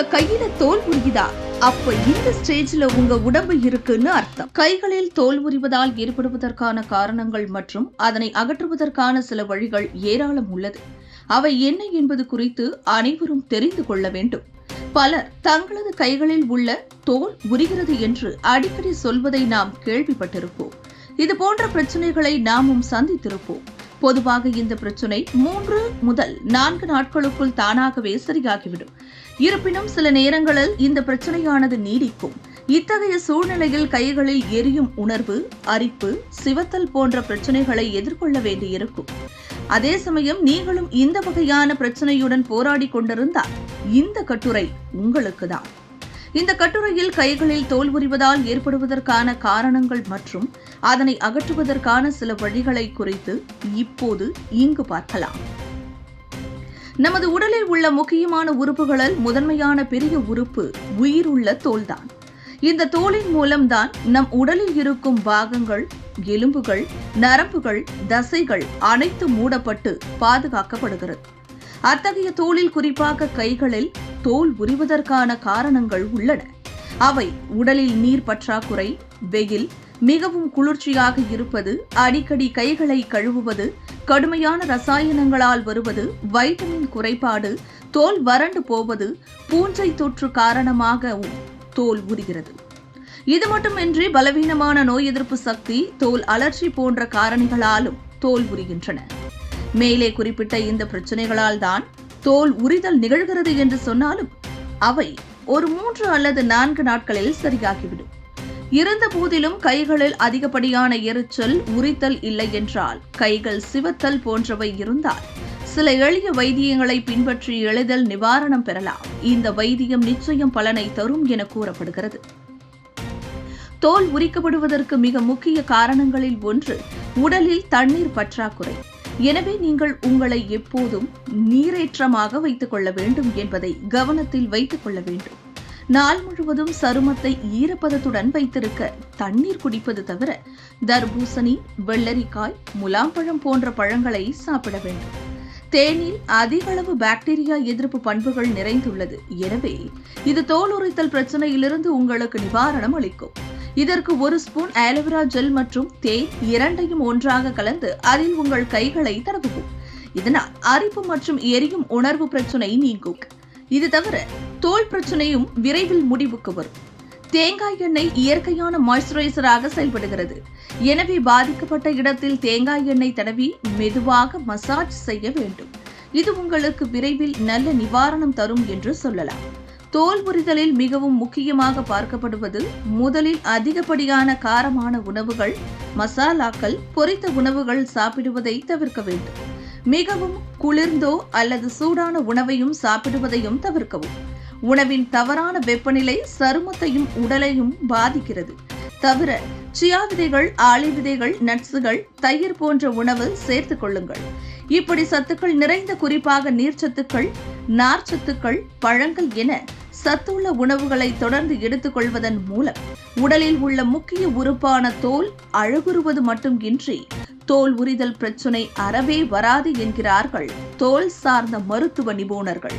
உங்க கையில தோல் உரியுதா? அப்ப இந்த ஸ்டேஜ்ல உங்க உடம்பு இருக்குன்னு அர்த்தம். கைகளில் தோல் உரிவதால் ஏற்படுவதற்கான காரணங்கள் மற்றும் அதனை அகற்றுவதற்கான சில வழிகள் ஏராளம் உள்ளது. அவை என்ன என்பது குறித்து அனைவரும் தெரிந்து கொள்ள வேண்டும். பலர் தங்களது கைகளில் உள்ள தோல் உரிகிறது என்று அடிக்கடி சொல்வதை நாம் கேள்விப்பட்டிருப்போம். இது போன்ற பிரச்சனைகளை நாமும் சந்தித்திருப்போம். பொதுவாக இந்த பிரச்சனை மூன்று முதல் நான்கு நாட்களுக்குள் தானாகவே சரியாகிவிடும். இருப்பினும் சில நேரங்களில் இந்த பிரச்சனையானது நீடிக்கும். இத்தகைய சூழ்நிலையில் கைகளில் எரியும் உணர்வு அரிப்பு சிவத்தல் போன்ற பிரச்சனைகளை எதிர்கொள்ள வேண்டியிருக்கும். அதே சமயம் நீங்களும் இந்த வகையான பிரச்சனையுடன் போராடி கொண்டிருந்தால் இந்த கட்டுரை உங்களுக்கு தான் இந்த கட்டுரையில் கைகளில் தோல் உரிவதால் ஏற்படுவதற்கான காரணங்கள் மற்றும் அதனை அகற்றுவதற்கான சில வழிகளை குறித்து இப்போது இங்கு பார்க்கலாம். நமது உடலில் உள்ள முக்கியமான உறுப்புகளில் முதன்மையான பெரிய உறுப்பு உயிருள்ள தோல்தான். இந்த தோலின் மூலம்தான் நம் உடலில் இருக்கும் பாகங்கள் எலும்புகள் நரம்புகள் தசைகள் அனைத்து மூடப்பட்டு பாதுகாக்கப்படுகிறது. அத்தகைய தோலில் குறிப்பாக கைகளில் தோல் உரிவதற்கான காரணங்கள் உள்ளன. அவை உடலில் நீர் பற்றாக்குறை வெயில் மிகவும் குளிர்ச்சியாக இருப்பது அடிக்கடி கைகளை கழுவுவது கடுமையான ரசாயனங்களால் வருவது வைட்டமின் குறைபாடு தோல் வறண்டு போவது பூஞ்சை தொற்று காரணமாகவும் தோல் உரிகிறது இது மட்டுமின்றி பலவீனமான நோய் எதிர்ப்பு சக்தி தோல் அலர்ச்சி போன்ற காரணிகளாலும் தோல் உரிகின்றன. மேலே குறிப்பிட்ட இந்த பிரச்சனைகளால் தான் தோல் உரிதல் நிகழ்கிறது என்று சொன்னாலும் அவை ஒரு மூன்று அல்லது நான்கு நாட்களில் சரியாகிவிடும். இருந்த போதிலும் கைகளில் அதிகப்படியான எரிச்சல் உரித்தல் இல்லை என்றால் கைகள் சிவத்தல் போன்றவை இருந்தால் சில எளிய வைத்தியங்களை பின்பற்றி எளிதில் நிவாரணம் பெறலாம். இந்த வைத்தியம் நிச்சயம் பலனை தரும் என கூறப்படுகிறது. தோல் உரிக்கப்படுவதற்கு மிக முக்கிய காரணங்களில் ஒன்று உடலில் தண்ணீர் பற்றாக்குறை. எனவே நீங்கள் உங்களை எப்போதும் நீரேற்றமாக வைத்துக் கொள்ள வேண்டும் என்பதை கவனத்தில் வைத்துக் கொள்ள வேண்டும். நாள் முழுவதும் சருமத்தை ஈரப்பதத்துடன் வைத்திருக்க தண்ணீர் குடிப்பது தவிர தர்பூசணி வெள்ளரிக்காய் முலாம்பழம் போன்ற பழங்களை சாப்பிட வேண்டும். தேனில் அதிக அளவு பாக்டீரியா எதிர்ப்பு பண்புகள் நிறைந்துள்ளது. எனவே இது தோல் உரித்தல் பிரச்சனையிலிருந்து உங்களுக்கு நிவாரணம் அளிக்கும். இதற்கு ஒரு ஸ்பூன் ஆலோவேரா ஜெல் மற்றும் தேன் இரண்டையும் ஒன்றாக கலந்து அதில் உங்கள் கைகளை தடவுவோம். இதனால் அரிப்பு மற்றும் எரியும் உணர்வு பிரச்சனை நீங்கும். இது தவிர தோல் பிரச்சனையும் விரைவில் முடிவுக்கு வரும். தேங்காய் எண்ணெய் இயற்கையான மாய்ஸ்சரைசராக செயல்படுகிறது. எனவே பாதிக்கப்பட்ட இடத்தில் தேங்காய் எண்ணெய் தடவி மெதுவாக மசாஜ் செய்ய வேண்டும். இது உங்களுக்கு விரைவில் நல்ல நிவாரணம் தரும் என்று சொல்லலாம். தோல் புரிதலில் மிகவும் முக்கியமாக பார்க்கப்படுவது முதலில் அதிகப்படியான காரமான உணவுகள் மசாலாக்கள் பொரித்த உணவுகள் சாப்பிடுவதை தவிர்க்க வேண்டும். மிகவும் குளிர்ந்தோ அல்லது சூடான உணவையும் சாப்பிடுவதையும் தவிர்க்கவும். உணவின் தவறான வெப்பநிலை சருமத்தையும் உடலையும் பாதிக்கிறது. தவிர சியா விதைகள் ஆலை விதைகள் நட்ஸுகள் தயிர் போன்ற உணவு சேர்த்துக் கொள்ளுங்கள். இப்படி சத்துக்கள் நிறைந்த குறிப்பாக நீர்ச்சத்துக்கள் நார்ச்சத்துக்கள் பழங்கள் என சத்துள்ள உணவுகளை தொடர்ந்து எடுத்துக்கொள்வதன் மூலம் உடலில் உள்ள முக்கிய உறுப்பான தோல் அழகுறுவது மட்டுமின்றி தோல் உரிதல் பிரச்சனை அறவே வராது என்கிறார்கள் தோல் சார்ந்த மருத்துவ நிபுணர்கள்.